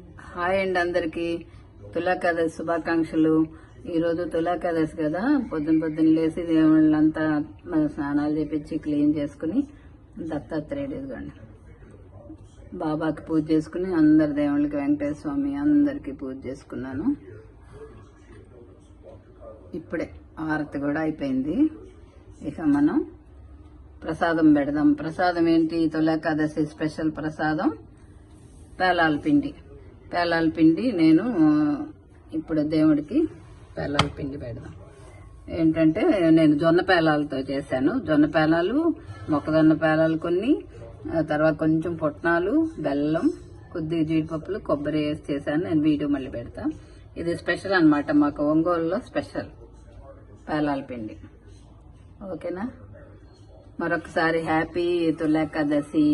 Hi అండి అందరికి. తులాకాదశి శుభాకాంక్షలు. ఈరోజు తులాకాదశి కదా. పొద్దున పొద్దున్న లేచి దేవుళ్ళంతా స్నానాలు చేపించి క్లీన్ చేసుకుని దత్తాత్రేయుడు ఇదిగోండి. బాబాకి పూజ చేసుకుని అందరి దేవుళ్ళకి వెంకటేశ్వర స్వామి అందరికి పూజ చేసుకున్నాను. ఇప్పుడే ఆరతి కూడా అయిపోయింది. ఇక మనం ప్రసాదం పెడదాం. ప్రసాదం ఏంటి? తులాకాదశి స్పెషల్ ప్రసాదం. పేలాల పిండి. పేలాల పిండి నేను ఇప్పుడు దేవుడికి పేలాల పిండి పెడదాం. ఏంటంటే నేను జొన్న పేలాలతో చేశాను. జొన్న పేలాలు మొక్కజొన్న పేలాలు కొన్ని తర్వాత కొంచెం పుట్నాలు బెల్లం కొద్దిగా జీడిపప్పులు కొబ్బరి వేసి చేశాను. నేను వీడియో మళ్ళీ పెడతా. ఇది స్పెషల్ అనమాట మాకు ఒంగోలులో స్పెషల్ పేలాల పిండి. ఓకేనా? మరొకసారి హ్యాపీ తులాకాదశి.